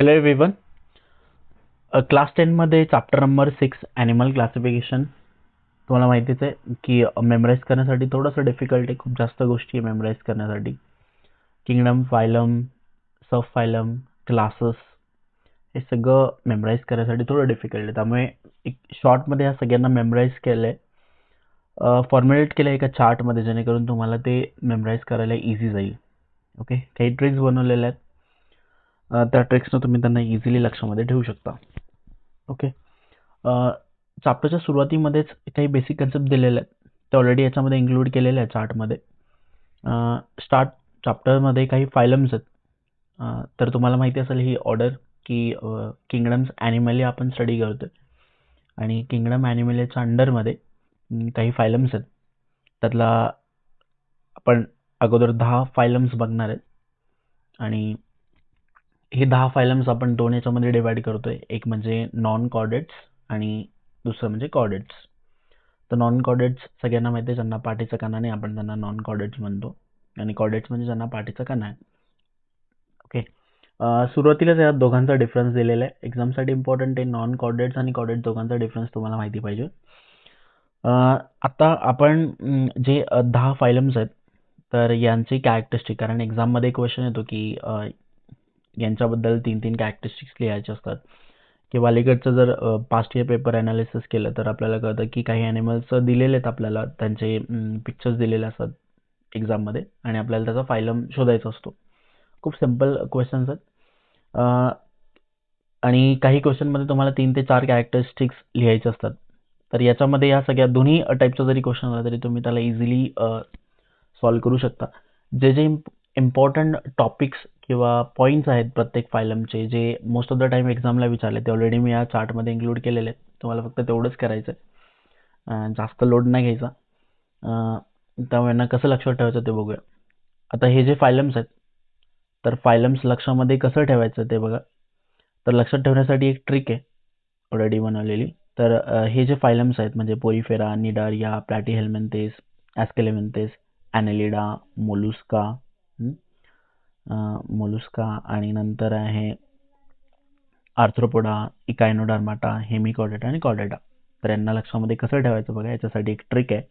Hello everyone class टेनमध्ये chapter number six animal classification तुम्हाला माहितीच आहे की uh, मेमराईज करण्यासाठी थोडंसं डिफिकल्ट आहे खूप जास्त गोष्टी आहे मेमराईज करण्यासाठी. Kingdom phylum sub phylum classes हे सगळं मेमराईज करण्यासाठी थोडं डिफिकल्ट आहे. त्यामुळे एक शॉर्टमध्ये ह्या सगळ्यांना मेमराईज केलं आहे फॉर्म्युलेट केलं आहे एका चार्टमध्ये जेणेकरून तुम्हाला ते मेमराईज करायला इझी जाईल. ओके काही ट्रिक्स बनवलेल्या आहेत. त्या ट्रिक्सनं तुम्ही त्यांना इझिली लक्षामध्ये ठेवू शकता. ओके चाप्टरच्या सुरुवातीमध्येच काही बेसिक कन्सेप्ट दिलेले आहेत. ते ऑलरेडी याच्यामध्ये इन्क्लूड केलेले आहेत चार्टमध्ये स्टार्ट चाप्टरमध्ये काही फायलम्स आहेत. तर तुम्हाला माहिती असेल ही ऑर्डर की किंगडम्स ॲनिमली आपण स्टडी करतो आणि किंगडम ॲनिमलीच्या अंडरमध्ये काही फायलम्स आहेत. त्यातला आपण अगोदर दहा फायलम्स बघणार आहेत. आणि हे दहा फायलम्स आपण दोन याच्यामध्ये करतो करतोय. एक म्हणजे नॉन कॉर्डेट्स आणि दुसरं म्हणजे कॉर्डेट्स तर नॉन कॉर्डेट्स सगळ्यांना माहिती आहे ज्यांना पाठीचा कणा नाही आपण त्यांना नॉन कॉर्डेट्स म्हणतो. आणि कॉर्डेट्स म्हणजे ज्यांना पाठीचा कणा आहे. ओके सुरुवातीलाच या दोघांचा डिफरन्स दिलेला आहे. एक्झामसाठी इम्पॉर्टंट आहे नॉन कॉर्डेट्स आणि कॉर्डेट्स दोघांचा डिफरन्स तुम्हाला माहिती पाहिजे. आता आपण जे दहा फायलम्स आहेत तर यांची कॅरेक्टरिस्टिक कारण एक्झाममध्ये क्वेश्चन येतो की यांच्याबद्दल तीन तीन कॅरेक्टरिस्टिक्स लिहायचे असतात. किंवा अलीकडचं जर पास्ट इयर पेपर ॲनालिसिस केलं तर आपल्याला कळतं की काही ॲनिमल्स दिलेले आहेत आपल्याला. त्यांचे पिक्चर्स दिलेले असतात एक्झाममध्ये आणि आपल्याला त्याचा फायलम शोधायचा असतो. खूप सिंपल क्वेश्चन्स आहेत. आणि काही क्वेश्चनमध्ये तुम्हाला तीन ते चार कॅरेक्टरिस्टिक्स लिहायचे असतात. तर याच्यामध्ये या सगळ्या दोन्ही टाईपचा जरी क्वेश्चन आला तरी तुम्ही त्याला इझिली सॉल्व करू शकता. जे जे इम्पॉर्टंट टॉपिक्स किंवा पॉईंट्स आहेत प्रत्येक फायलमचे जे मोस्ट ऑफ द टाईम एक्झामला विचारले ते ऑलरेडी मी या चार्टमध्ये इन्क्लूड केलेले आहेत. तुम्हाला फक्त तेवढंच करायचं आहे जास्त लोड नाही घ्यायचा. त्यामुळे ना कसं लक्षात ठेवायचं ते बघूया. आता हे जे फायलम्स आहेत तर फायलम्स लक्षामध्ये कसं ठेवायचं ते बघा. तर लक्षात ठेवण्यासाठी एक ट्रिक आहे ऑलरेडी बनवलेली. तर हे जे फायलम्स आहेत म्हणजे Porifera Cnidaria Platyhelminthes Aschelminthes Annelida Mollusca Mollusca आणि नंतर आहे आर्थ्रोपोडा इकायनोडार्माटा हेमिकॉडेटा आणि कॉडेटा. तर यांना लक्षामध्ये कसं ठेवायचं बघा याच्यासाठी एक ट्रिक आहे.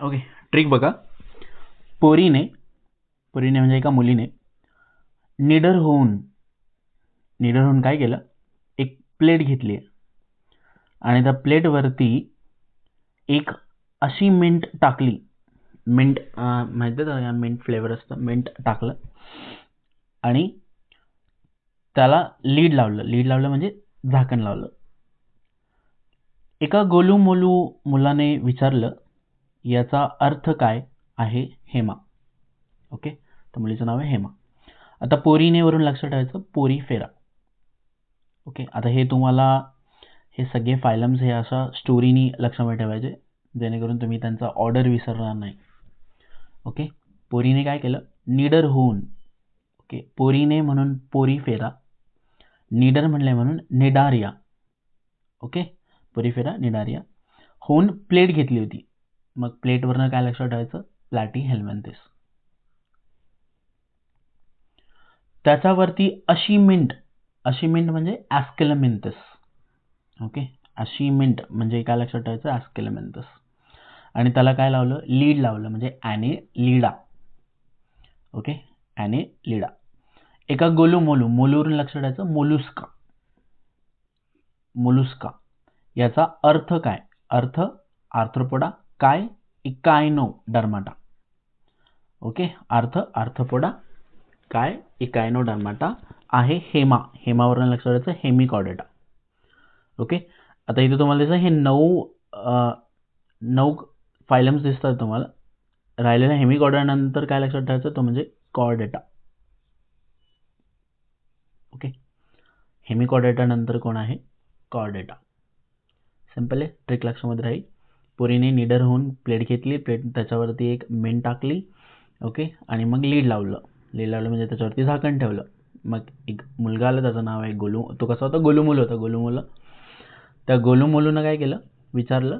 ओके ट्रिक बघा. पोरीने पोरीने म्हणजे एका मुलीने निडर होऊन निडर होऊन काय केलं? एक प्लेट घेतली आहे. आणि त्या प्लेटवरती एक अशी मिंट टाकली. मिंट माहिती आहे का मिंट फ्लेवर असतं? मिंट टाकलं. आणि त्याला लीड लावलं. लीड लावलं म्हणजे झाकण लावलं. एका गोलू मोलू मुलाने विचारलं याचा अर्थ काय आहे हेमा? ओके? तर मुलीचं नाव आहे हेमा. आता पोरीने वरून लक्षात ठेवायचं पोरी फेरा. ओके? आता हे तुम्हाला हे सगळे फायलम्स हे अशा स्टोरीनी लक्षामध्ये ठेवायचे. जेणेकरून तुम्ही त्यांचा ऑर्डर विसरणार नाही. ओके पोरीने काय केलं? निडर होऊन ओके पोरीने म्हणून पोरी फेरा. निडर म्हणले म्हणून निडारिया. ओके पोरी फेरा निडारिया. होऊन प्लेट घेतली होती. मग प्लेटवरनं काय लक्षात ठेवायचं? प्लॅटी हेल्मेंथेस त्याच्यावरती अशी मिंट अशी मिंट म्हणजे ॲस्केलमेंथस ओके अशी मिंट म्हणजे काय लक्षात ठेवायचं? ॲस्केलमेंथस आणि त्याला काय लावलं? लीड लावलं म्हणजे ॲने लिडा. ओके? ॲने लिडा. एका गोलू मोलू मोलूवरून लक्ष द्यायचं मोलुस्का. मोलुस्का. याचा अर्थ काय? अर्थ आर्थ्रोपोडा काय? इकायनो डर्माटा. ओके? अर्थ आर्थ्रोपोडा काय? इकायनो डर्माटा आहे हेमा. हेमावरून लक्षात ठेवायचं हेमिकॉडेटा. ओके? आता इथे तुम्हाला त्याचं हे नऊ नऊ फायलम्स दिसतात तुम्हाला. राहिलेल्या हेमिकॉडेटानंतर काय लक्षात ठेवायचं? तो म्हणजे कॉर्डेटा ओके हेमिकॉडेटानंतर कोण आहे? कॉर्डेटा सिंपल आहे. ट्रिक लक्षामध्ये राहील. पुरीने निडर होऊन प्लेट घेतली. प्लेट त्याच्यावरती एक मेन टाकली. ओके आणि मग लीड लावलं. लीड लावलं म्हणजे त्याच्यावरती झाकण ठेवलं. मग एक मुलगा आला त्याचं नाव आहे गोलू. तो कसा होता? गोलूमुल होता. गोलूमुल. त्या गोलूमुलूनं काय केलं? विचारलं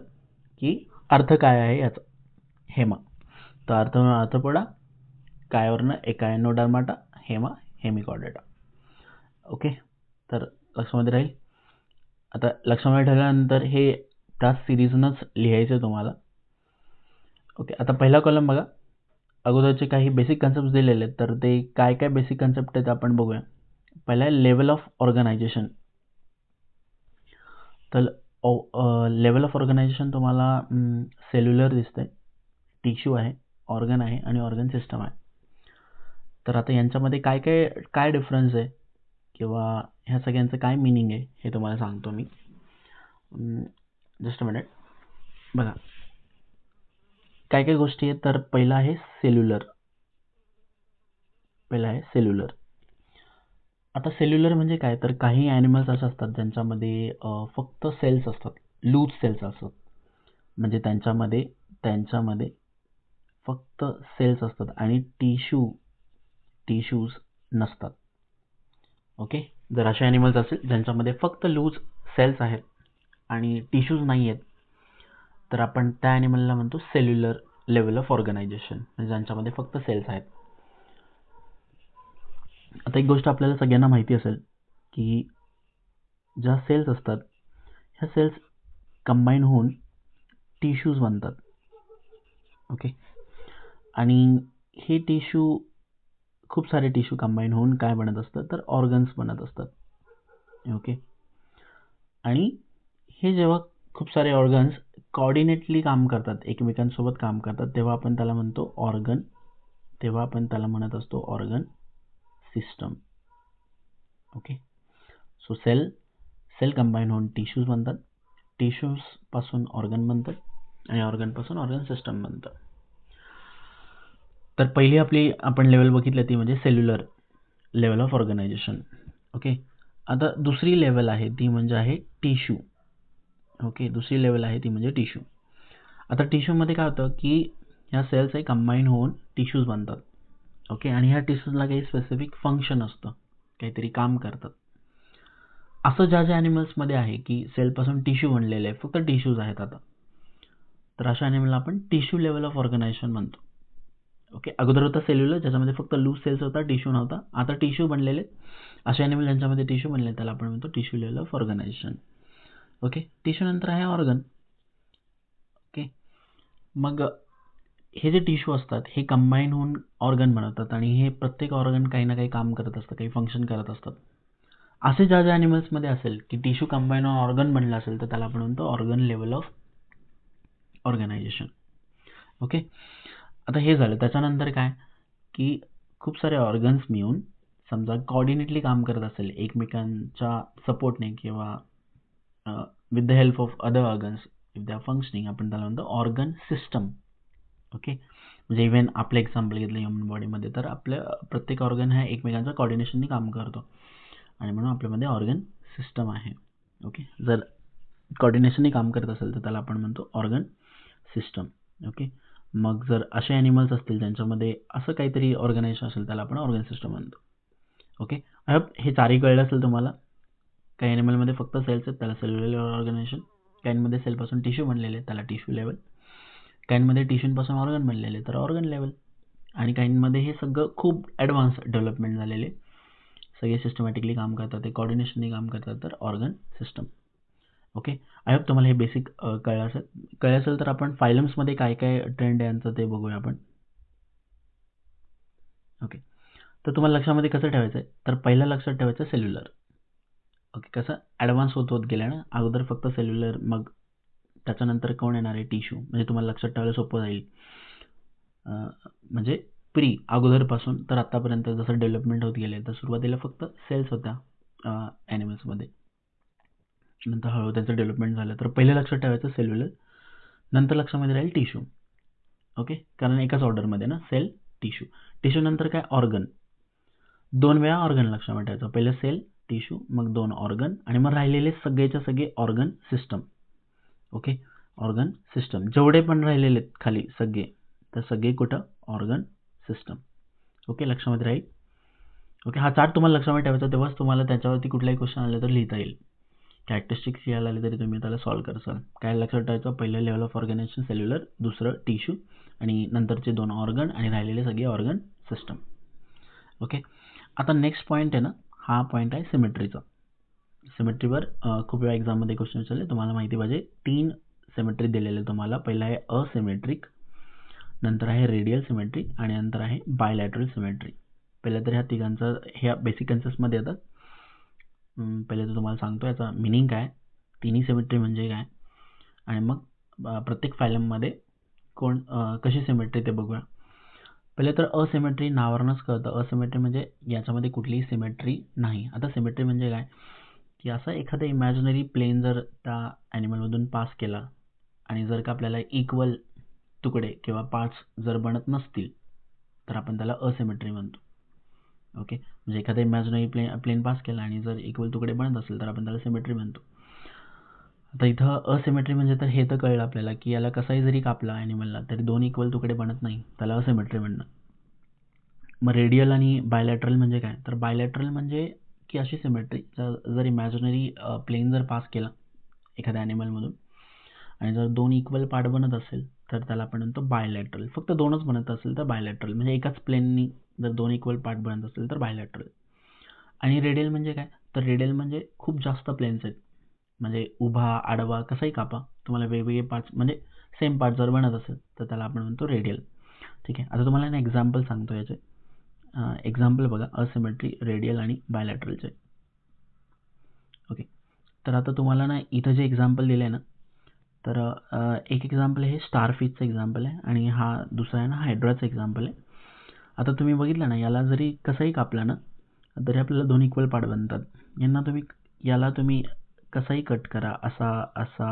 की अर्थ काय आहे याचा? हेमा. तर अर्थ आर्थोपोडा कायवरनं एकायनोडर्माटा हेमा हेमिकॉर्डेटा. ओके? तर लक्षामध्ये राहील. आता लक्षामध्ये ठेवल्यानंतर हे त्या सिरीजनंच लिहायचं आहे तुम्हाला. ओके? आता पहिला कॉलम बघा. अगोदरचे काही बेसिक कन्सेप्ट दिलेले आहेत तर ते काय काय बेसिक कन्सेप्ट आहेत आपण बघूया. पहिला आहे लेवल ऑफ ऑर्गनायझेशन तर लेवल ऑफ ऑर्गनायझेशन तुम्हाला सेल्युलर दिसतंय. टिश्यू आहे ऑर्गन आहे आणि ऑर्गन सिस्टम आहे. तर आता यांच्यामध्ये काय काय काय डिफरन्स आहे? किंवा ह्या सगळ्यांचं काय मिनिंग आहे? हे तुम्हाला सांगतो मी. जस्ट मिनिट बघा. काय काय गोष्टी आहेत? तर पहिला आहे सेल्युलर पहिला आहे सेल्युलर आता सेल्युलर म्हणजे काय? तर काही ॲनिमल्स असे असतात ज्यांच्यामध्ये फक्त सेल्स असतात. लूज सेल्स असतात. म्हणजे त्यांच्यामध्ये त्यांच्यामध्ये फक्त सेल्स असतात आणि टिश्यू टिश्यूज नसतात. ओके जर असे ॲनिमल्स असेल ज्यांच्यामध्ये फक्त लूज सेल्स आहेत आणि टिश्यूज नाही आहेत तर आपण त्या ॲनिमलला म्हणतो सेल्युलर लेवल ऑफ ऑर्गनायझेशन म्हणजे ज्यांच्यामध्ये फक्त सेल्स आहेत. आता एक गोष्ट आपल्याला सगळ्यांना माहिती असेल की ज्या सेल्स असतात ह्या सेल्स कंबाईन होऊन टिश्यूज बनतात. ओके आणि हे टिश्यू खूप सारे टिश्यू कंबाईन होऊन काय बनत असतं? तर ऑर्गन्स बनत असतात. ओके आणि हे जेव्हा खूप सारे ऑर्गन्स कॉर्डिनेटली काम करतात एकमेकांसोबत काम करतात तेव्हा आपण त्याला म्हणतो ऑर्गन तेव्हा आपण त्याला म्हणत असतो organ system okay so cell cell combine होऊन टिश्यूज बनतात टिश्यूजपासून ऑर्गन बनतात आणि ऑर्गनपासून ऑर्गन सिस्टम बनतं तर पहिली आपली आपण लेवल बघितली ती म्हणजे cellular level of organization okay आता दुसरी लेवल आहे ती म्हणजे आहे टिश्यू ओके दुसरी लेवल आहे ती म्हणजे टिश्यू आता टिश्यूमध्ये काय होतं की ह्या सेल्स हे कंबाईन होऊन टिश्यूज बनतात. ओके आणि ह्या टिश्यूजला काही स्पेसिफिक फंक्शन असतं. काहीतरी काम करतात. असं ज्या ज्या ॲनिमल्समध्ये आहे की सेलपासून टिश्यू बनलेले आहे फक्त टिश्यूज आहेत आता. तर अशा ॲनिमलला आपण टिश्यू लेवल ऑफ ऑर्गनायझेशन म्हणतो. ओके अगोदर होता सेल्युलर ज्याच्यामध्ये फक्त लूज सेल्स होता टिश्यू नव्हता. आता टिश्यू बनलेले अशा ॲनिमल ज्यांच्यामध्ये टिश्यू बनले त्याला आपण म्हणतो tissue level of organization okay tissue नंतर आहे ऑर्गन ओके मग हे जे टिश्यू असतात हे कंबाईन होऊन ऑर्गन बनवतात आणि हे प्रत्येक ऑर्गन काही ना काही काम करत असतं काही फंक्शन करत असतात. असे ज्या ज्या ॲनिमल्समध्ये असेल की टिश्यू कंबाईन होऊन ऑर्गन बनलं असेल तर त्याला आपण म्हणतो organ level of organization okay आता हे झालं. त्याच्यानंतर काय? की खूप सारे ऑर्गन्स मिळून समजा कॉर्डिनेटली काम करत असेल एकमेकांच्या सपोर्टने किंवा with the help of other organs if they are functioning आपण त्याला म्हणतो ऑर्गन सिस्टम ओके? म्हणजे इव्हन आपलं एक्झाम्पल घेतलं ह्युमन बॉडीमध्ये तर आपल्या प्रत्येक ऑर्गन हा एकमेकांच्या कॉर्डिनेशनने काम करतो. आणि म्हणून आपल्यामध्ये ऑर्गन सिस्टम आहे. ओके? जर कॉर्डिनेशनने काम करत असेल तर त्याला आपण म्हणतो ऑर्गन सिस्टम ओके? मग जर असे ॲनिमल्स असतील ज्यांच्यामध्ये असं काहीतरी ऑर्गनायझेशन असेल त्याला आपण ऑर्गन सिस्टम म्हणतो. ओके? आय होप हे चारही कळलं असेल तुम्हाला. काही ॲनिमलमध्ये फक्त सेल्स आहेत त्याला सेल्युलर ऑर्गनायझेशन काहींमध्ये सेलपासून टिश्यू बनलेले आहेत त्याला टिश्यू लेवल काहींमध्ये टिश्यूपासून ऑर्गन बनलेले तर ऑर्गन लेवल आणि काहींमध्ये हे सगळं खूप ॲडव्हान्स डेव्हलपमेंट झालेले. सगळे सिस्टमॅटिकली काम करतात ते कॉर्डिनेशनने काम करतात तर organ system okay I hope तुम्हाला हे बेसिक कळलं असेल. कळलं असेल तर आपण फायलम्समध्ये काय काय ट्रेंड आहे यांचं ते बघूया आपण. ओके तर तुम्हाला लक्षामध्ये कसं ठेवायचं आहे? तर पहिलं लक्षात ठेवायचं सेल्युलर ओके कसं ॲडव्हान्स होत होत गेलं ना अगोदर फक्त सेल्युलर मग त्याच्यानंतर कोण येणार आहे? टिश्यू. म्हणजे तुम्हाला लक्षात ठेवायला सोपं जाईल. म्हणजे प्री अगोदरपासून तर आत्तापर्यंत जसं डेव्हलपमेंट होत गेले तर सुरुवातीला फक्त सेल्स होत्या ॲनिमल्समध्ये नंतर हळूहळू त्याचं डेव्हलपमेंट झालं. तर पहिलं लक्षात ठेवायचं सेल्युलर नंतर लक्षामध्ये राहील टिश्यू ओके कारण एकाच ऑर्डरमध्ये ना सेल टिश्यू टिश्यू नंतर काय? ऑर्गन दोन वेळा ऑर्गन लक्षामध्ये ठेवायचं. पहिलं सेल टिश्यू मग दोन ऑर्गन आणि मग राहिलेले सगळेच्या सगळे organ system okay? Organ system. जेवढे पण राहिलेले आहेत खाली सगळे तर सगळे कुठं? Organ system. ओके? लक्षामध्ये राहील? ओके? हा चार्ट तुम्हाला लक्षामध्ये ठेवायचा तेव्हाच तुम्हाला त्याच्यावरती कुठलाही क्वेश्चन आले तर लिहिता येईल. कॅरेक्टरिस्टिक्स यायला आले तरी तुम्ही त्याला सॉल्व करसाल काय लक्षात ठेवायचं? पहिलं लेवल ऑफ ऑर्गनायझेशन सेल्युलर दुसरं टिश्यू आणि नंतरचे दोन ऑर्गन आणि राहिलेले सगळे ऑर्गन सिस्टम ओके? आता नेक्स्ट पॉईंट आहे ना हा पॉईंट आहे सिमेट्रीचा सिमेट्रीवर खूप वेळा एक्झाममध्ये क्वेश्चन विचारले तुम्हाला माहिती पाहिजे तीन सिमेट्री दिलेले तुम्हाला. पहिलं आहे असिमेट्रिक नंतर आहे रेडियल सिमेट्रिक आणि नंतर आहे बायलॅटरल सिमेट्री पहिल्या तर ह्या तिघांचा ह्या बेसिक कन्सेप्टमध्ये येतात. पहिले तर तुम्हाला सांगतो याचा मिनिंग काय? तिन्ही सिमेट्री म्हणजे काय? आणि मग प्रत्येक फायलममध्ये कोण कशी सिमेट्री ते बघूया. पहिले तर असिमेट्री नावावरूनच कळतं. असिमेट्री म्हणजे याच्यामध्ये कुठलीही सिमेट्री नाही. आता सिमेट्री म्हणजे काय? की असा एखादा इमॅजिनरी प्लेन जर त्या ॲनिमलमधून पास केला आणि जर का आपल्याला इक्वल तुकडे किंवा पार्ट्स जर बनत नसतील तर आपण त्याला असिमेट्री म्हणतो. ओके म्हणजे एखादा इमॅजिनरी प्लेन प्लेन पास केला आणि जर इक्वल तुकडे बनत असेल तर आपण त्याला सिमेट्री म्हणतो. आता इथं असिमेट्री म्हणजे तर हे तर कळलं आपल्याला की याला कसाही जरी कापला ॲनिमलला तरी दोन इक्वल तुकडे बनत नाही. त्याला असिमेट्री म्हणणं. मग रेडियल आणि बायलॅटरल म्हणजे काय? तर बायलॅटरल म्हणजे की अशी सिमेट्री जर इमॅजिनरी प्लेन जर पास केला एखाद्या ॲनिमलमधून आणि जर दोन इक्वल पार्ट बनत असेल तर त्याला आपण म्हणतो बायलॅटरल फक्त दोनच बनत असेल तर बायलॅटरल म्हणजे एकाच प्लेननी जर दोन इक्वल पार्ट बनत असेल तर बायलॅटरल आणि रेडियल म्हणजे काय? तर रेडियल म्हणजे खूप जास्त प्लेन्स आहेत. म्हणजे उभा आडवा कसाही कापा तुम्हाला वेगवेगळे पार्ट्स म्हणजे सेम पार्ट जर बनत असेल तर त्याला आपण म्हणतो रेडियल ठीक आहे? आता तुम्हाला ना एक्झाम्पल सांगतो याचे. एक्झाम्पल बघा असिमेट्री रेडियल आणि बायलॅटरलचे ओके तर आता तुम्हाला ना इथं जे एक्झाम्पल दिलं आहे ना तर एक एक्झाम्पल हे स्टारफिशचं एक्झाम्पल आहे आणि हा दुसरा आहे ना हायड्राचं एक्झाम्पल आहे. आता तुम्ही बघितलं ना याला जरी कसंही कापला ना तरी आपल्याला दोन इक्वल पार्ट बनतात. यांना तुम्ही याला तुम्ही कसाही कट करा असा असा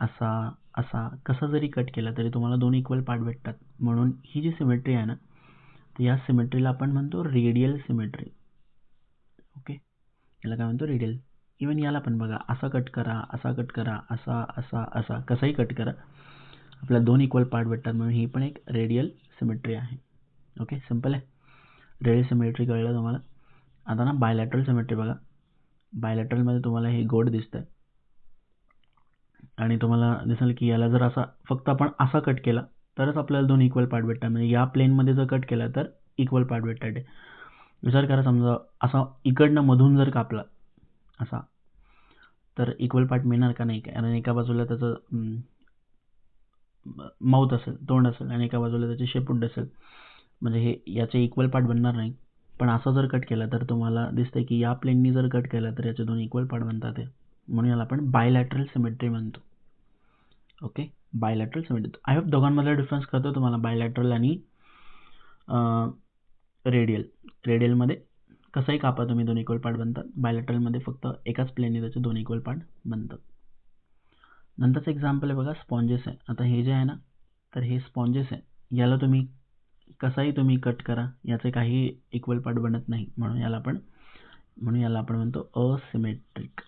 असा असा कसा जरी कट केला तरी तुम्हाला दोन इक्वल पार्ट भेटतात. म्हणून ही जी सिमेट्री आहे ना या सिमेट्रीला आपण म्हणतो रेडियल सिमेट्री ओके याला काय म्हणतो? रेडियल इवन याला पण बघा असा कट करा असा कट करा असा असा असा कसाही कट करा. आपल्याला दोन इक्वल पार्ट भेटतात म्हणून ही पण एक रेडियल सिमेट्री आहे. ओके सिंपल आहे? रेडियल सिमेट्री कळलं तुम्हाला? आता ना बायलॅटरल सिमेट्री बघा. बायलॅटरलमध्ये तुम्हाला हे गोड दिसतंय. आणि तुम्हाला दिसेल की याला जर असा फक्त आपण असा कट केला तरच आपल्याला दोन इक्वल पार्ट भेटतात. म्हणजे या प्लेनमध्ये जर कट केला तर इक्वल पार्ट भेटतात. विचार करा समजा असा इकडनं मधून जर कापला असा तर इक्वल पार्ट मिळणार का नाही? कारण एका बाजूला त्याचं माऊथ असेल तोंड असेल आणि एका बाजूला त्याचे शेपूट असेल. म्हणजे हे याचे इक्वल पार्ट बनणार नाही. पण असं जर कट केलं तर तुम्हाला दिसतंय की या प्लेननी जर कट केलं तर याचे दोन इक्वल पार्ट बनतात म्हणून याला आपण बायलॅटरल सिमेट्री म्हणतो. Okay bilateral symmetry I hope दोघांमधला डिफरन्स कळतो तुम्हाला बायलॅटरल आणि रेडियल रेडियलमध्ये कसंही कापा तुम्ही दोन इक्वल पार्ट बनतात. बायलॅटरलमध्ये फक्त एकाच प्लेनने त्याचे दोन इक्वल पार्ट बनतात. नंतरचं एक्झाम्पल आहे बघा स्पॉन्जेस आहे. आता हे जे आहे ना तर हे स्पॉन्जेस आहे. याला तुम्ही कसाही तुम्ही कट करा याचे काही इक्वल पार्ट बनत नाही. म्हणून याला आपण म्हणून याला आपण म्हणतो असिमेट्रिक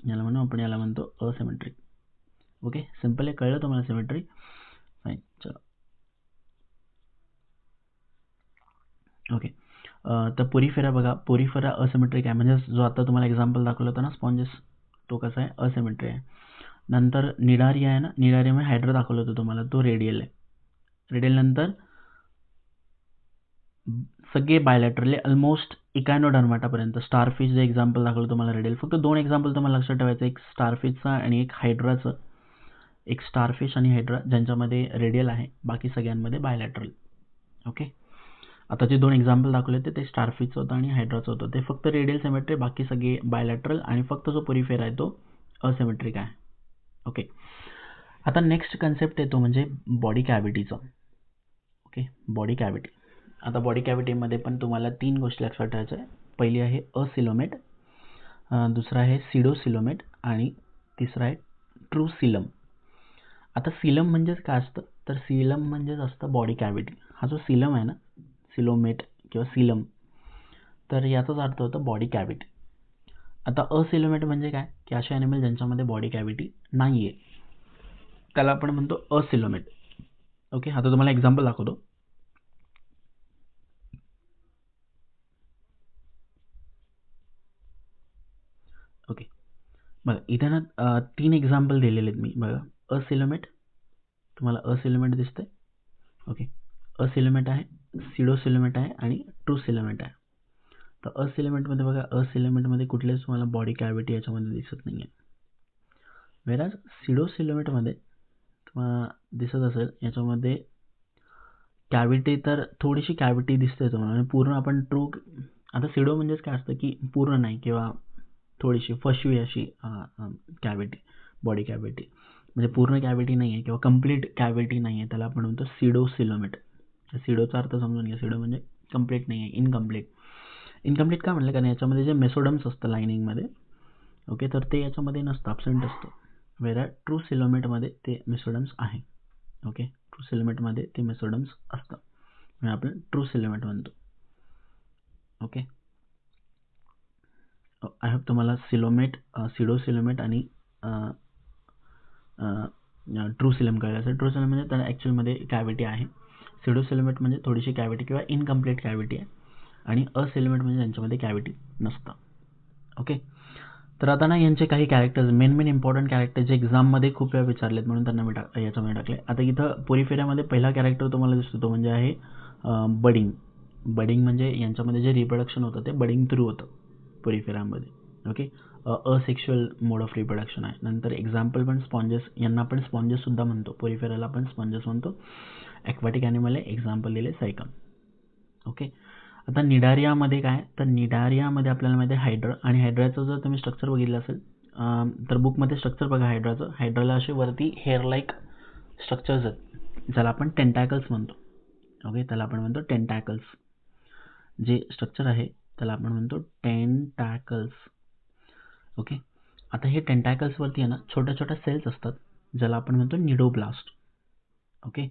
याला म्हणू आपण याला म्हणतो असिमेट्रिक ओके सिंपल आहे कळलं तुम्हाला सिमेट्री फाईन चलो. ओके तर पोरीफेरा बघा. पोरीफेरा असिमेट्रिक आहे. म्हणजे जो आता तुम्हाला एक्झाम्पल दाखवलं होतं ना स्पॉन्जेस तो कसा आहे? असिमेट्री आहे. नंतर निडारी आहे ना? निडारीमध्ये हायड्रा दाखवलं होतं तुम्हाला. तो रेडियल आहे. रेडियल नंतर सगळे बायलॅटरले ऑलमोस्ट इकॅनोडर्माटापर्यंत स्टारफिश जे एक्झाम्पल दाखवलं तुम्हाला रेडियल फक्त दोन एक्झाम्पल तुम्हाला लक्षात ठेवायचं एक स्टारफिशचा आणि एक हायड्राचं एक स्टारफिश आणि हायड्रा ज्यांच्यामध्ये रेडियल आहे बाकी सगळ्यांमध्ये बायलॅटरल ओके आता जे दोन एक्झाम्पल दाखवले होते ते स्टारफिशचं होतं आणि हायड्राचं होतं. ते फक्त रेडियल सिमेट्री बाकी सगळे बायलॅटरल आणि फक्त जो पोरीफेर आहे तो असिमेट्रिक आहे. ओके आता नेक्स्ट कन्सेप्ट येतो म्हणजे बॉडी कॅव्हिटीचा ओके बॉडी कॅव्हिटी आता बॉडी कॅव्हिटीमध्ये पण तुम्हाला तीन गोष्टी लक्षात ठेवायच्या आहे पहिली आहे असिलोमेट दुसरा आहे सिडोसिलोमेट आणि तिसरा आहे ट्रू सिलम आता सिलम म्हणजेच काय असतं? तर सिलम म्हणजेच असतं बॉडी कॅव्हिटी हा जो सिलम आहे ना सिलोमेट किंवा सिलम तर याचाच अर्थ होतं बॉडी कॅव्हिटी आता असिलोमेट म्हणजे काय? की असे ॲनिमल ज्यांच्यामध्ये बॉडी कॅव्हिटी नाही आहे त्याला आपण म्हणतो असिलोमेट. ओके आता तुम्हाला एक्झाम्पल दाखवतो. ओके बघा इथे ना तीन एक्झाम्पल दिलेले आहेत मी बघा. असिलोमेट? तुम्हाला असिलोमेट आहे ओके असिलोमेट आहे सिडोसिलोमेट आहे आणि ट्रू सिलोमेट आहे. तर असिलोमेटमध्ये बघा असिलोमेटमध्ये कुठलेच तुम्हाला बॉडी कॅव्हिटी याच्यामध्ये दिसत नाही आहे वेराज सिडोसिलोमेटमध्ये तुम्हाला दिसत असेल याच्यामध्ये कॅव्हिटी तर थोडीशी कॅव्हिटी दिसते तुम्हाला. आणि पूर्ण आपण ट्रू आता सिडो म्हणजेच काय असतं की पूर्ण नाही किंवा थोडीशी फशवी अशी कॅव्हिटी बॉडी कॅव्हिटी म्हणजे पूर्ण कॅव्हिटी नाही आहे किंवा कंप्लीट कॅव्हिटी नाही आहे त्याला आपण म्हणतो सिडो सिलोमेट सिडोचा अर्थ समजून घ्या. सिडो म्हणजे कंप्लीट नाही आहे इनकम्प्लीट इनकम्प्लीट का म्हणलं कारण याच्यामध्ये जे मेसोडम्स असतं लायनिंगमध्ये ओके तर ते याच्यामध्ये नसतं अपसेंट असतं. वेरा ट्रू सिलोमेटमध्ये ते मेसोडम्स आहे ओके ट्रू सिलोमेटमध्ये ते मेसोडम्स असतं. म्हणजे आपण ट्रू सिलोमेट म्हणतो ओके आय होप तुम्हाला सिलोमेट सिडो सिलोमेट आणि uh, ट्रूसिलम कळलं. असेल ट्रू सिलम म्हणजे त्याला ॲक्च्युअलमध्ये कॅव्हिटी आहे. सिडोसिलमेट म्हणजे थोडीशी कॅव्हिटी किंवा इनकम्प्लीट कॅव्हिटी आहे. आणि असिलमेट म्हणजे त्यांच्यामध्ये कॅव्हिटी नसतं. ओके तर आता ना यांचे काही characters main main important character जे एक्झाममध्ये खूप वेळा विचारलेत म्हणून त्यांना मी टाक याच्यामध्ये टाकले. आता इथं पोरीफेऱ्यामध्ये पहिला कॅरेक्टर तुम्हाला दिसतो तो म्हणजे आहे बडिंग बडिंग म्हणजे यांच्यामध्ये जे रिप्रोडक्शन होतं ते बडिंग थ्रू होतं पोरीफेऱ्यामध्ये okay asexual mode of reproduction आहे. नंतर एक्झाम्पल पण स्पॉन्जेस यांना आपण स्पॉन्जेससुद्धा म्हणतो. पोरीफेराला आपण स्पॉन्जेस म्हणतो. ॲक्वॅटिक ॲनिमल आहे. एक्झाम्पल दिले सायकम ओके आता निडारियामध्ये काय? तर निडारियामध्ये आपल्याला माहिती आहे हायड्रा आणि हायड्राचं जर तुम्ही स्ट्रक्चर बघितलं असेल तर बुकमध्ये स्ट्रक्चर बघा हायड्राचं हायड्राला असे वरती हेअर लाईक स्ट्रक्चर्स आहेत. ज्याला आपण टेंटॅकल्स म्हणतो. ओके त्याला आपण म्हणतो टेंटॅकल्स जे स्ट्रक्चर आहे त्याला आपण म्हणतो टेंटॅकल्स ओके? आता हे टेंटॅकल्सवरती आहे ना छोट्या छोट्या सेल्स असतात ज्याला आपण म्हणतो निडोब्लास्ट ओके?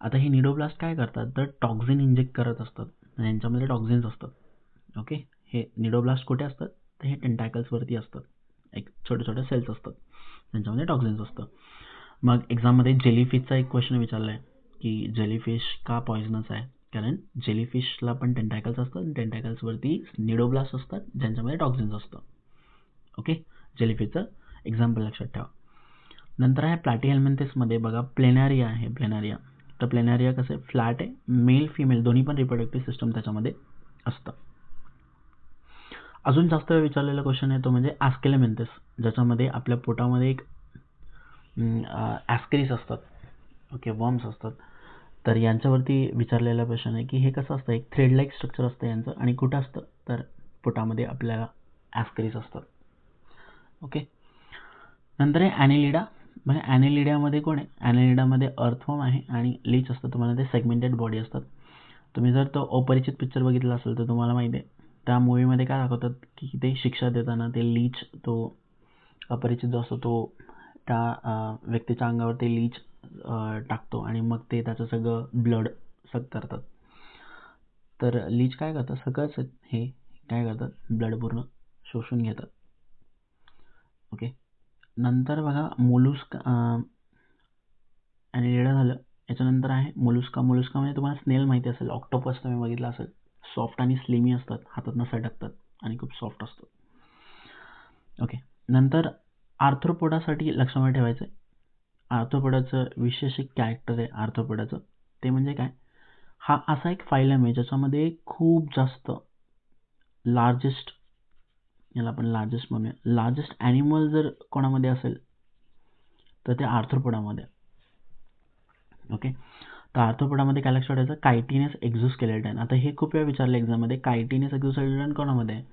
आता हे निडोब्लास्ट काय करतात? तर टॉक्झिन इंजेक्ट करत असतात. यांच्यामध्ये टॉक्झिन्स असतात. ओके? हे निडोब्लास्ट कुठे असतात? तर हे टेंटॅकल्सवरती असतात. एक छोटे छोटे सेल्स असतात. त्यांच्यामध्ये टॉक्झिन्स असतं मग एक्झाममध्ये जेलीफिशचा एक क्वेश्चन विचारला आहे की जेलीफिश का पॉइझनस आहे? कारण जेलीफिशला पण टेंटॅकल्स असतात टेंटॅकल्सवरती निडोब्लास्ट असतात ज्यांच्यामध्ये टॉक्झिन्स असतं ओके? जेलीफिशचं एक्झाम्पल लक्षात ठेवा. नंतर आहे प्लॅटी हेल्मेंथेसमध्ये बघा प्लेनारिया आहे प्लेनारिया. तर प्लेनारिया कसं आहे? फ्लॅट आहे मेल फिमेल दोन्ही पण रिप्रोडक्टिव्ह सिस्टम त्याच्यामध्ये असतं. अजून जास्त वेळ विचारलेला क्वेश्चन आहे तो म्हणजे ॲस्केलेमेंथेस ज्याच्यामध्ये आपल्या पोटामध्ये एक ॲस्केरीस असतात. ओके वॉर्म्स असतात. तर यांच्यावरती विचारलेला क्वेश्चन आहे की हे कसं असतं? एक थ्रेड लाईक स्ट्रक्चर असतं यांचं आणि कुठं असतं? तर पोटामध्ये आपल्याला ॲस्केरीस असतात. ओके. नंतर आहे ॲनिलिडा. म्हणजे ॲनेलिडामध्ये कोण आहे? ॲनिलिडामध्ये अर्थवॉर्म आहे आणि लीच असतं. तुम्हाला ते सेगमेंटेड बॉडी असतात. तुम्ही जर तो अपरिचित पिक्चर बघितला असेल तर तुम्हाला माहिती आहे. त्या मूवीमध्ये काय दाखवतात की ते शिक्षा देताना ते लीच तो अपरिचित जो असतो तो त्या व्यक्तीच्या अंगावर ते लीच टाकतो आणि मग ते त्याचं सगळं ब्लड सग करतात. तर लीच काय करतात? सगळंच हे काय करतात? ब्लड पूर्ण शोषून घेतात. ओके. नंतर बघा मोलुस्का ॲनिलिडा झालं. याच्यानंतर आहे मोलुस्का. मोलुस्का म्हणजे तुम्हाला स्नेल माहिती असेल. ऑक्टोपस तुम्ही बघितला असेल. सॉफ्ट आणि स्लिमी असतात. हातातनं सटकतात आणि खूप सॉफ्ट असतात. ओके. नंतर आर्थ्रोपोडासाठी लक्षामध्ये ठेवायचं आहे आर्थ्रोपोडाचं विशेष एक कॅरेक्टर आहे आर्थ्रोपोडाचं. ते म्हणजे काय? हा असा एक फायलम आहे ज्याच्यामध्ये खूप जास्त लार्जेस्ट याला आपण लार्जेस्ट म्हणूया. लार्जेस्ट ॲनिमल जर कोणामध्ये असेल तर ते आर्थ्रोपोडामध्ये. ओके तर आर्थ्रोपोडामध्ये काय लक्षात ठेवायचं? कायटिनियस एक्झोस्केलेटन आता हे खूप वेळा विचारलं एक्झाममध्ये कायटिनियस एक्झोस्केलेटन कोणामध्ये? आहे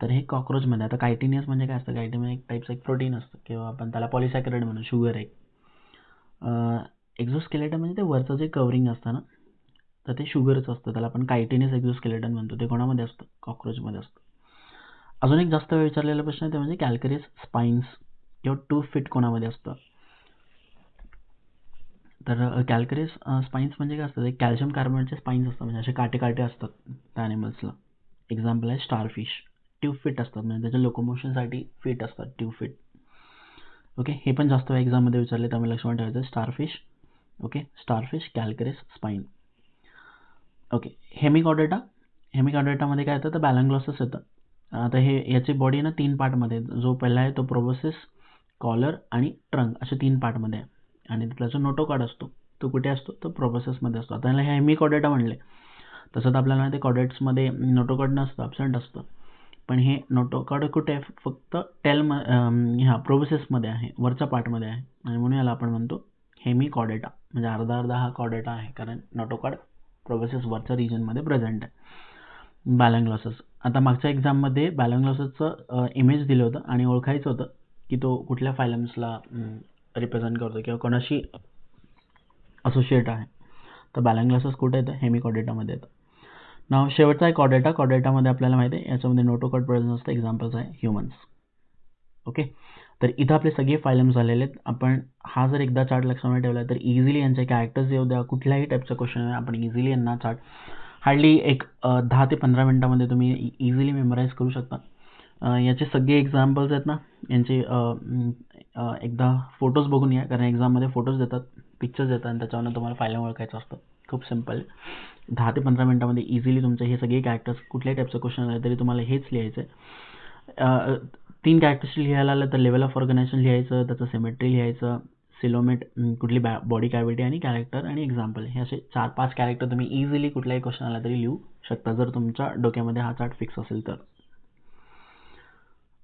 तर हे कॉक्रोचमध्ये आता कायटिनियस म्हणजे काय असतं? कायटिनियस म्हणजे एक टाईपचं एक प्रोटीन असतं. किंवा आपण त्याला पॉलिसॅक्रेड म्हणू शुगर एक. एक्झोस्केलेटन म्हणजे ते वरचं जे कवरिंग असतं ना तर ते शुगरचं असतं. त्याला आपण कायटिनियस एक्झोस्केलेटन म्हणतो. ते कोणामध्ये असतं? कॉक्रोचमध्ये असतं. अजून एक जास्त वेळ विचारलेला प्रश्न आहे ते म्हणजे कॅल्करीज स्पाइन्स किंवा टू फिट कोणामध्ये असतं? तर कॅल्करियस स्पाइन्स म्हणजे काय असतं? कॅल्शियम कार्बोनेटचे स्पाइन्स असतात म्हणजे असे काटे काटे असतात त्या ॲनिमल्सला एक्झाम्पल आहे स्टारफिश ट्यूब फिट असतात म्हणजे त्याच्या लोकोमोशनसाठी फिट असतात ट्यूब फिट ओके हे पण जास्त एक्झाममध्ये विचारले त्यामुळे लक्षात ठेवायचं starfish okay starfish calcareous spine okay Hemichordata हेमिकॉडेटामध्ये काय येतं? तर बॅलंग्लॉसस येतं. आता हे याची बॉडी ना तीन पार्टमध्ये जो पहिला आहे तो प्रोबोसिस कॉलर आणि ट्रंक असे तीन पार्टमध्ये आहे. आणि त्याचा नोटोकॉड असतो तो कुठे असतो? तो प्रोबोसिसमध्ये असतो. आता याला हे हेमी कॉडेटा म्हणले. तसं तर आपल्याला माहिती कॉडेट्समध्ये नोटोकॉड नसतं ॲबसेंट असतं. पण हे नोटोकॉड कुठे आहे? फक्त टेल म ह्या प्रोबोसिसमध्ये आहे वरच्या पार्टमध्ये आहे. आणि म्हणून याला आपण म्हणतो हेमी कॉडेटा म्हणजे अर्धा अर्धा हा कॉडेटा आहे कारण नोटोकॉड प्रोबोसिस वरच्या रिजनमध्ये प्रेझेंट आहे. बॅलँग्लॉसस आता मागच्या एक्झाममध्ये बॅलँग्लॉससचं इमेज दिलं होतं आणि ओळखायचं होतं की तो कुठल्या फायलम्सला रिप्रेझेंट करतो किंवा कोणाशी असोशिएट आहे. तर बॅलँग्लॉसस कुठे येतं? हेमी कॉडेटामध्ये येतं. नाव शेवटचा आहे कॉडेटा कॉडेटामध्ये आपल्याला माहिती आहे याच्यामध्ये नोटोकॉड प्रेझेंट असतं एक्झाम्पल्स आहे ह्युमन्स ओके तर इथं आपले सगळे फायलम्स झालेले आहेत. आपण हा जर एकदा चार्ट लक्षामध्ये ठेवला तर इझिली यांचे कॅरेक्टर्स येऊ द्या. कुठल्याही टाईपचा क्वेश्चन आहे आपण इझिली यांना चार्ट हार्डली एक दहा ते पंधरा मिनटामध्ये तुम्ही इझिली मेमोराईज करू शकता. याचे सगळे एक्झाम्पल्स आहेत ना यांचे एकदा फोटोज बघून या कारण एक्झाममध्ये फोटोज देतात पिक्चर्स देतात आणि त्याच्यावरनं तुम्हाला फायला ओळखायचं असतं. खूप सिंपल दहा ते पंधरा मिनटामध्ये इझिली तुमचे हे सगळे कॅरेक्टर्स कुठल्याही टाईपचं क्वेश्चन आले तरी तुम्हाला हेच लिहायचं आहे तीन कॅरेक्टर्स लिहायला आलं तर लेवल ऑफ ऑर्गनायझेशन लिहायचं त्याचं सिमेट्री लिहायचं सिलोमेट कुठली बॅ बॉडी कॅव्हिटी आणि कॅरेक्टर आणि एक्झाम्पल हे असे चार पाच कॅरेक्टर तुम्ही इझिली कुठलाही क्वेश्चन आला तरी लिहू शकता जर तुमच्या डोक्यामध्ये हा चार्ट फिक्स असेल तर.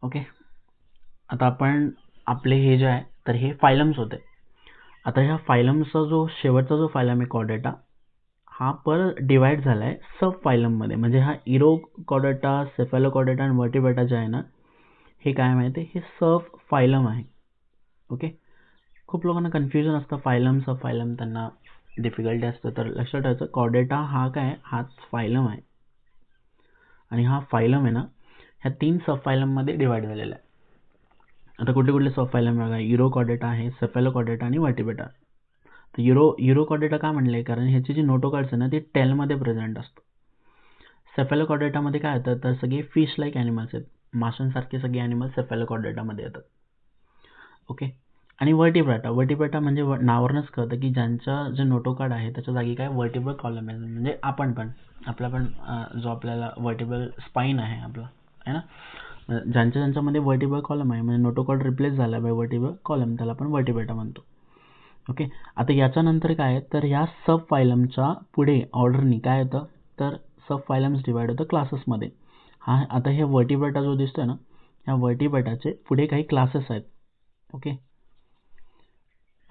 ओके आता आपण आपले हे जे आहे तर हे फायलम्स होते. आता ह्या फायलमचा जो शेवटचा जो फायलम आहे कॉडेटा हा पर डिवाइड झाला आहे सब फायलममध्ये म्हणजे हा इरो कॉडेटा सेफॅलो कॉडेटा आणि वर्टिबेटा जे आहे ना हे काय माहिती आहे? हे सब फायलम आहे. ओके खूप लोकांना कन्फ्युजन असतं. फायलम सब फायलम त्यांना डिफिकल्टी असतं. तर लक्षात ठेवायचं कॉडेटा हा काय? हाच फायलम आहे. आणि हा फायलम आहे ना ह्या तीन सब फायलममध्ये डिवाइड झालेला आहे. आता कुठले कुठले सब फायलम बघा. युरो कॉडेटा आहे सफेलो कॉडेटा आणि वर्टिबेटा तर युरो युरो कॉडेटा का म्हणले? कारण ह्याची जी नोटोकार्ड्स आहे ना ती टेलमध्ये प्रेझेंट असतं. सेफेलो कॉडेटामध्ये काय येतं? तर सगळे फिश लाईक ॲनिमल्स आहेत. माशांसारखे सगळे ॲनिमल्स सेफेलो कॉडेटामध्ये येतात. ओके आणि वर्टिब्रेटा वर्टिब्रेटा म्हणजे नावावरूनच कळतं की ज्यांचं जे नोटोकार्ड आहे त्याच्या जागी काय वर्टिबल कॉलम आहे. म्हणजे आपण पण. आपला पण जो आपल्याला वर्टिबल स्पाईन आहे आपला. है ना? ज्यांच्या ज्यांच्यामध्ये वर्टिबल कॉलम आहे म्हणजे नोटोकॉड रिप्लेस झाला बाय वर्टिबल कॉलम त्याला आपण वर्टिबेटा म्हणतो. ओके आता याच्यानंतर काय आहे? तर ह्या सब फायलमच्या पुढे ऑर्डरनी काय येतं तर सब फायलम्स डिवाइड होतं क्लासेसमध्ये हा आता हे वर्टिबेटा जो दिसतोय ना ह्या वर्टिबेटाचे पुढे काही क्लासेस आहेत. ओके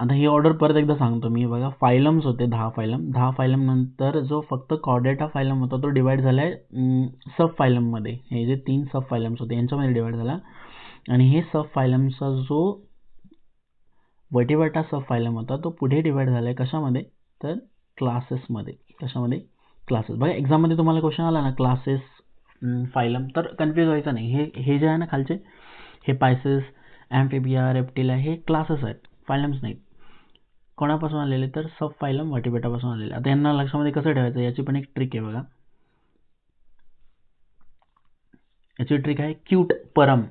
आता ही ऑर्डर परत एकदा सांगतो मी. बघा फायलम्स होते दहा फायलम दहा फायलम नंतर जो फक्त कॉडेटा फायलम होता तो डिवाइड झाला आहे सब फायलममध्ये हे जे तीन सब फायलम्स होते यांच्यामध्ये डिवाइड झाला. आणि हे सब फायलमचा जो वर्टिबेटा सब फायलम होता तो पुढे डिवाइड झाला आहे कशामध्ये? तर क्लासेसमध्ये कशामध्ये? क्लासेस बघा एक्झाममध्ये तुम्हाला क्वेश्चन आला ना क्लासेस फायलम तर कन्फ्यूज व्हायचं नाही. हे हे जे आहे ना खालचे हे पायसेस ॲम्फिबिया रेप्टिला हे क्लासेस आहेत. फायलम्स नाहीत. कोणापासून आलेले? तर सब फायलम वाटीपेटापासून आलेले. आता यांना लक्षामध्ये कसं ठेवायचं? याची पण एक ट्रिक आहे बघा. याची ट्रिक आहे क्यूट परम.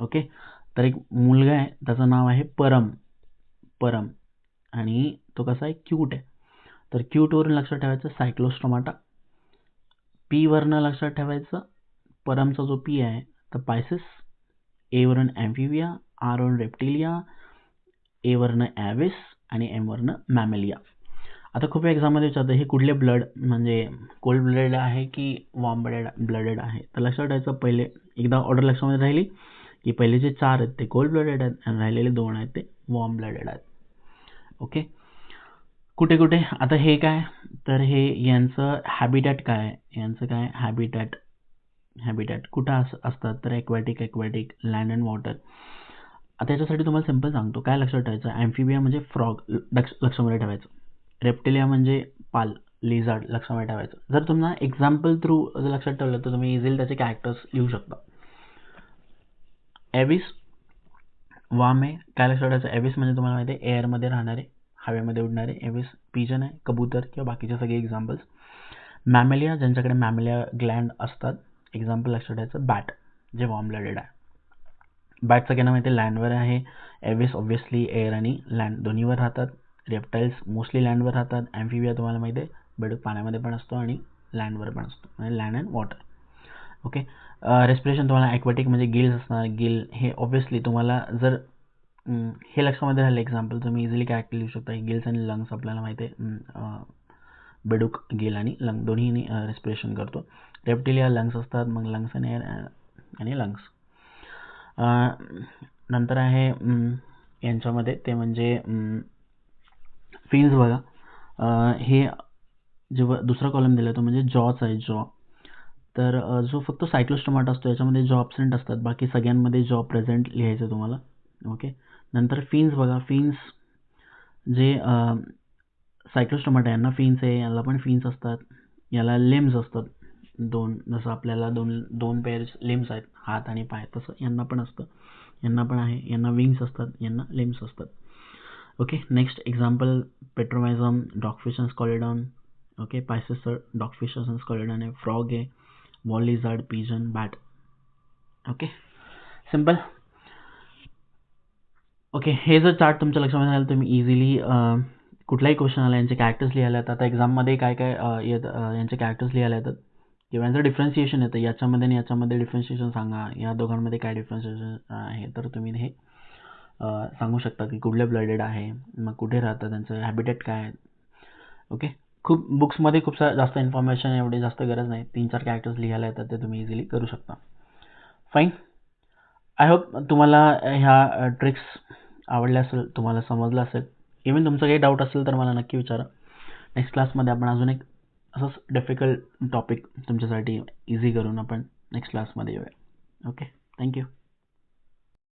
ओके? तर एक मुलगा आहे त्याचं नाव आहे परम. परम. आणि तो कसा आहे? क्यूट आहे. तर क्यूटवरून लक्षात ठेवायचं सायक्लोस्टोमाटा पीवरनं लक्षात ठेवायचं. परमचा जो पी आहे तर पायसिस एवरन ॲम्फिबिया आरवरून रेप्टिलिया एवरनं ॲविस आणि एमवरनं मॅमेलिया. आता खूप एक्झाममध्ये विचारतं हे कुठले ब्लड म्हणजे कोल्ड ब्लडेड आहे की वॉर्म ब्लडेड ब्लडेड आहे? तर लक्षात ठेवायचं पहिले एकदा ऑर्डर लक्षामध्ये राहिली की पहिले जे चार आहेत ते कोल्ड ब्लडेड आहेत आणि राहिलेले दोन आहेत ते वॉर्म ब्लडेड आहेत. ओके कुठे कुठे? आता हे काय? तर हे यांचं हॅबिटॅट काय? आहे यांचं काय? हॅबिटॅट हॅबिटॅट कुठं अस असतात? तर aquatic aquatic land and water आता याच्यासाठी तुम्हाला सिंपल सांगतो. काय लक्षात ठेवायचं? ॲम्फिबिया म्हणजे फ्रॉग लक्ष लक्षामध्ये ठेवायचं. रेप्टिलिया म्हणजे पाल लिझार्ड लक्षामध्ये ठेवायचं. जर तुम्हाला एक्झाम्पल थ्रू जर लक्षात ठेवलं तर तुम्ही इझिली त्याचे कॅरेक्टर्स लिहू शकता. एविस वाम आहे काय लक्षात ठेवायचं? एविस म्हणजे तुम्हाला माहिती आहे एअरमध्ये राहणारे हवेमध्ये उडणारे. एविस पिजन आहे कबूतर किंवा बाकीचे सगळे एक्झाम्पल्स मॅमेलिया ज्यांच्याकडे मॅमेलिया ग्लँड असतात एक्झाम्पल लक्षात ठेवायचं बॅट जे वॉर्म ब्लडेड आहे. बॅट सगळ्यांना माहिती आहे लँडवर आहे. एव्हिस ऑब्व्हियसली एअर आणि लँड दोन्हीवर राहतात. रेप्टाईल्स मोस्टली लँडवर राहतात. ॲम्फिबिया तुम्हाला माहिती आहे. बेडूक पाण्यामध्ये पण असतो आणि लँडवर पण असतो. म्हणजे land and water okay respiration तुम्हाला ॲक्वॅटिक म्हणजे गिल्स असणार. गिल हे ऑब्व्हियसली तुम्हाला जर हे लक्षामध्ये राहिलं एक्झाम्पल तुम्ही इझिली काय लिहू शकता? गिल्स आणि लंग्स आपल्याला माहिती आहे. बेडूक गिल आणि लंग दोन्ही रेस्पिरेशन करतो. रेप्टिलिया लंग्स असतात. मग लंग्स आणि एअर आणि लंग्स नंतर आहे यांच्यामध्ये ते म्हणजे फिन्स बघा. हे जेव्हा दुसरा कॉलम दिला तो म्हणजे जॉच आहे जॉ तर जो फक्त सायक्लोस्टोमाट असतो याच्यामध्ये जॉ ॲबसेंट असतात. बाकी सगळ्यांमध्ये जॉ प्रेझेंट लिहायचं तुम्हाला. ओके नंतर फिन्स बघा. फिन्स जे सायक्लोस्टोमाट आहे यांना फिन्स आहे याला पण फिन्स असतात. याला लिम्स असतात. दोन जसं आपल्याला दोन दोन पेअर्स लिम्स आहेत हात आणि पाय तसं यांना पण असतं. यांना पण आहे यांना विंग्स असतात यांना लिम्स असतात. Okay next example Petromyzon dogfish and Scoliodon okay Pisces dogfish and Scoliodon आहे फ्रॉग आहे wall lizard pigeon bat okay simple okay हे जर चार्ट तुमच्या लक्षामध्ये आलं तुम्ही इझिली कुठलाही क्वेश्चन आला यांचे कॅरेक्टर्स लिहायला येतात. आता एक्झाममध्ये काय काय येत यांचे कॅरेक्टर्स लिहायला येतात. किंवा याचं डिफरन्सिएशन येतं. याच्यामध्ये आणि याच्यामध्ये डिफरन्शिएशन सांगा. या दोघांमध्ये काय डिफरन्शिएशन आहे? तर तुम्ही हे सांगू शकता की कुठले ब्लडेड आहे मग कुठे राहतं त्यांचं हॅबिटेट काय आहे. ओके खूप बुक्समध्ये खूप सा जास्त इन्फॉर्मेशन एवढी जास्त गरज नाही. तीन चार कॅरेक्टर्स लिहायला येतात ते तुम्ही इझिली करू शकता. फाईन आय होप तुम्हाला ह्या ट्रिक्स आवडल्या असेल तुम्हाला समजलं असेल. इवन तुमचं काही डाऊट असेल तर मला नक्की विचारा. नेक्स्ट क्लासमध्ये आपण अजून एक असंच डिफिकल्ट टॉपिक तुमच्यासाठी इझी करून आपण नेक्स्ट क्लासमध्ये येऊया. Okay thank you